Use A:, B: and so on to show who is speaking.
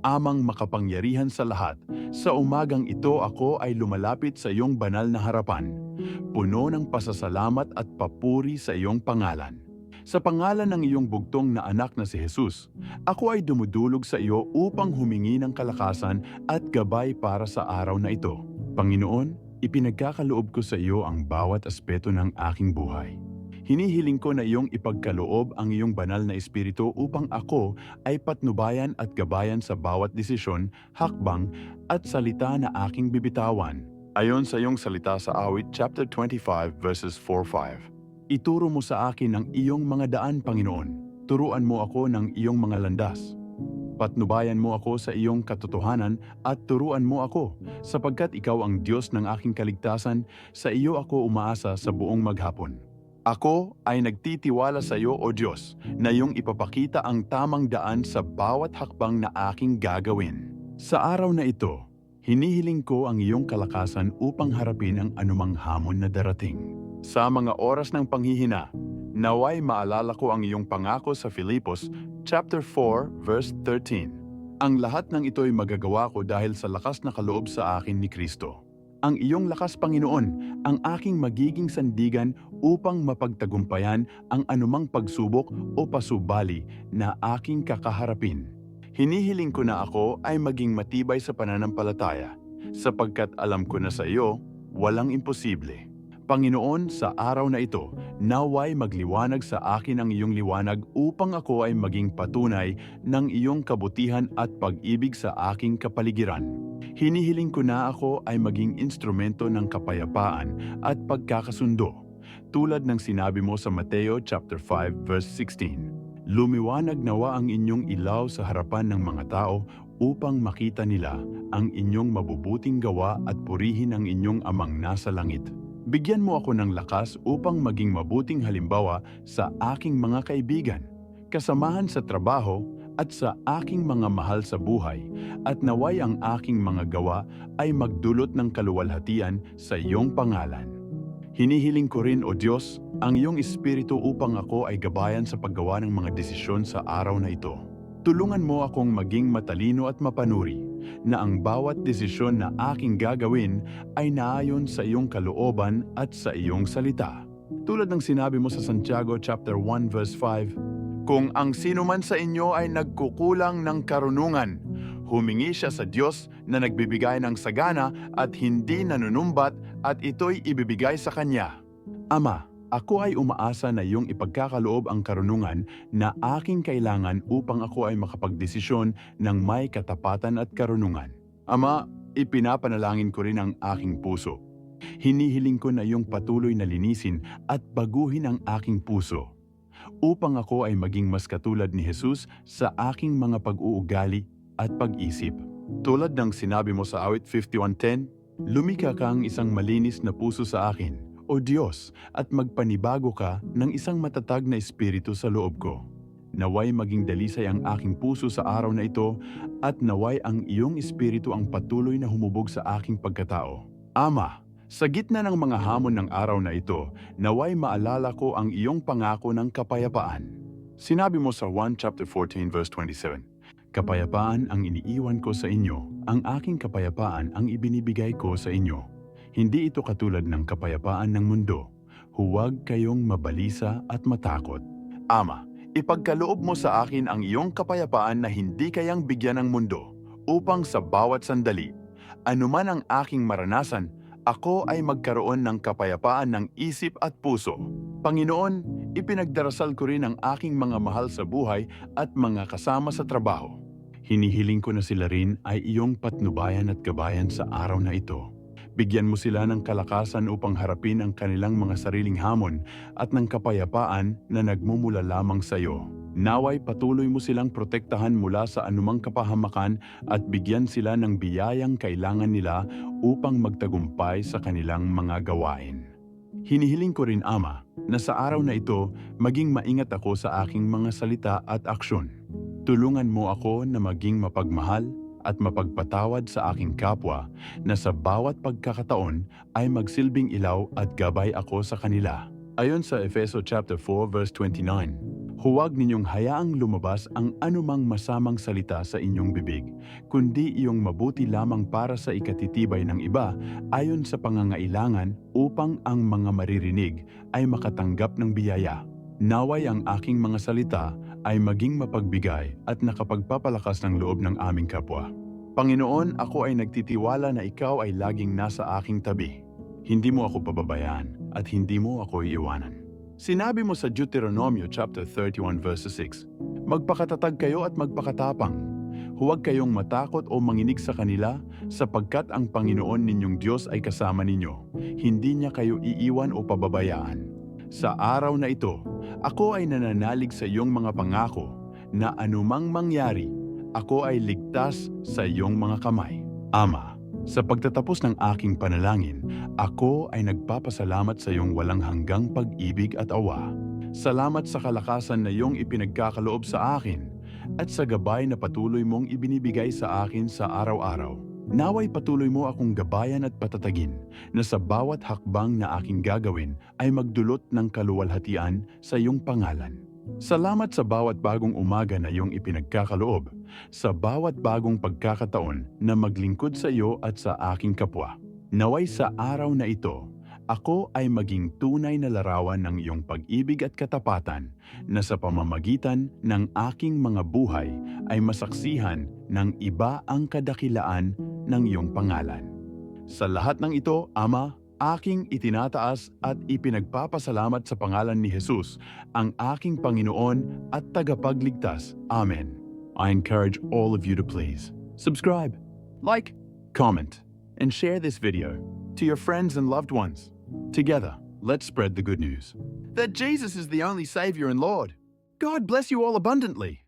A: Amang makapangyarihan sa lahat, sa umagang ito ako ay lumalapit sa iyong banal na harapan, puno ng pasasalamat at papuri sa iyong pangalan. Sa pangalan ng iyong bugtong na anak na si Jesus, ako ay dumudulog sa iyo upang humingi ng kalakasan at gabay para sa araw na ito. Panginoon, ipinagkakaloob ko sa iyo ang bawat aspeto ng aking buhay. Hinihiling ko na iyong ipagkaloob ang iyong banal na espiritu upang ako ay patnubayan at gabayan sa bawat desisyon, hakbang at salita na aking bibitawan. Ayon sa iyong salita sa awit chapter 25 verses 4-5. Ituro mo sa akin ang iyong mga daan, Panginoon. Turuan mo ako ng iyong mga landas. Patnubayan mo ako sa iyong katotohanan at turuan mo ako, sapagkat ikaw ang Diyos ng aking kaligtasan, sa iyo ako umaasa sa buong maghapon. Ako ay nagtitiwala sa iyo, O Diyos, na iyong ipapakita ang tamang daan sa bawat hakbang na aking gagawin. Sa araw na ito, hinihiling ko ang iyong kalakasan upang harapin ang anumang hamon na darating. Sa mga oras ng panghihina, naway maalala ko ang iyong pangako sa Filipos chapter 4 verse 13. Ang lahat ng ito'y magagawa ko dahil sa lakas na kaloob sa akin ni Kristo. Ang iyong lakas, Panginoon, ang aking magiging sandigan upang mapagtagumpayan ang anumang pagsubok o pasubali na aking kakaharapin. Hinihiling ko na ako ay maging matibay sa pananampalataya, sapagkat alam ko na sa iyo, walang imposible. Panginoon, sa araw na ito, naway magliwanag sa akin ang iyong liwanag upang ako ay maging patunay ng iyong kabutihan at pag-ibig sa aking kapaligiran. Hinihiling ko na ako ay maging instrumento ng kapayapaan at pagkakasundo, tulad ng sinabi mo sa Mateo chapter 5 verse 16. Lumiwanag nawa ang inyong ilaw sa harapan ng mga tao upang makita nila ang inyong mabubuting gawa at purihin ang inyong amang nasa langit. Bigyan mo ako ng lakas upang maging mabuting halimbawa sa aking mga kaibigan, kasamahan sa trabaho at sa aking mga mahal sa buhay, at naway ang aking mga gawa ay magdulot ng kaluwalhatian sa iyong pangalan. Hinihiling ko rin, O Diyos, ang iyong espiritu upang ako ay gabayan sa paggawa ng mga desisyon sa araw na ito. Tulungan mo akong maging matalino at mapanuri, na ang bawat desisyon na aking gagawin ay naayon sa iyong kalooban at sa iyong salita. Tulad ng sinabi mo sa Santiago chapter 1 verse 5, Kung ang sino man sa inyo ay nagkukulang ng karunungan, humingi siya sa Diyos na nagbibigay ng sagana at hindi nanunumbat at ito'y ibibigay sa Kanya. Ama, ako ay umaasa na iyong ipagkakaloob ang karunungan na aking kailangan upang ako ay makapagdesisyon ng may katapatan at karunungan. Ama, ipinapanalangin ko rin ang aking puso. Hinihiling ko na iyong patuloy na linisin at baguhin ang aking puso upang ako ay maging mas katulad ni Jesus sa aking mga pag-uugali at pag-isip. Tulad ng sinabi mo sa awit 51.10, Lumika kang isang malinis na puso sa akin, O Diyos, at magpanibago ka ng isang matatag na espiritu sa loob ko. Naway maging dalisay ang aking puso sa araw na ito at naway ang iyong espiritu ang patuloy na humubog sa aking pagkatao. Ama, sa gitna ng mga hamon ng araw na ito, naway maalala ko ang iyong pangako ng kapayapaan. Sinabi mo sa 1 chapter 14 verse 27, Kapayapaan ang iniiwan ko sa inyo, ang aking kapayapaan ang ibinibigay ko sa inyo. Hindi ito katulad ng kapayapaan ng mundo. Huwag kayong mabalisa at matakot. Ama, ipagkaloob mo sa akin ang iyong kapayapaan na hindi kayang bigyan ng mundo, upang sa bawat sandali, anuman ang aking maranasan, ako ay magkaroon ng kapayapaan ng isip at puso. Panginoon, ipinagdarasal ko rin ang aking mga mahal sa buhay at mga kasama sa trabaho. Hinihiling ko na sila rin ay iyong patnubayan at gabayan sa araw na ito. Bigyan mo sila ng kalakasan upang harapin ang kanilang mga sariling hamon at ng kapayapaan na nagmumula lamang sa iyo. Naway patuloy mo silang protektahan mula sa anumang kapahamakan at bigyan sila ng biyayang kailangan nila upang magtagumpay sa kanilang mga gawain. Hinihiling ko rin, Ama, na sa araw na ito, maging maingat ako sa aking mga salita at aksyon. Tulungan mo ako na maging mapagmahal at mapagpatawad sa aking kapwa na sa bawat pagkakataon ay magsilbing ilaw at gabay ako sa kanila. Ayon sa Efeso chapter 4 verse 29, Huwag ninyong hayaang lumabas ang anumang masamang salita sa inyong bibig, kundi iyong mabuti lamang para sa ikatitibay ng iba ayon sa pangangailangan upang ang mga maririnig ay makatanggap ng biyaya. Naway ang aking mga salita ay maging mapagbigay at nakapagpapalakas ng loob ng aming kapwa. Panginoon, ako ay nagtitiwala na ikaw ay laging nasa aking tabi. Hindi mo ako pababayaan at hindi mo ako iiwanan. Sinabi mo sa Deuteronomio chapter 31 verse 6, Magpakatatag kayo at magpakatapang. Huwag kayong matakot o manginig sa kanila sapagkat ang Panginoon ninyong Diyos ay kasama ninyo. Hindi niya kayo iiwan o pababayaan. Sa araw na ito, ako ay nananalig sa iyong mga pangako na anumang mangyari, ako ay ligtas sa iyong mga kamay. Ama, sa pagtatapos ng aking panalangin, ako ay nagpapasalamat sa iyong walang hanggang pag-ibig at awa. Salamat sa kalakasan na iyong ipinagkakaloob sa akin at sa gabay na patuloy mong ibinibigay sa akin sa araw-araw. Naway patuloy mo akong gabayan at patatagin na sa bawat hakbang na aking gagawin ay magdulot ng kaluwalhatian sa iyong pangalan. Salamat sa bawat bagong umaga na iyong ipinagkakaloob, sa bawat bagong pagkakataon na maglingkod sa iyo at sa aking kapwa. Naway sa araw na ito, ako ay maging tunay na larawan ng iyong pag-ibig at katapatan na sa pamamagitan ng aking mga buhay ay masaksihan ng iba ang kadakilaan ng iyong pangalan. Sa lahat ng ito, Ama, aking itinataas at ipinagpapasalamat sa pangalan ni Jesus, ang aking Panginoon at tagapagligtas. Amen. I encourage all of you to please subscribe, like, comment, and share this video to your friends and loved ones. Together, let's spread the good news that Jesus is the only Savior and Lord. God bless you all abundantly.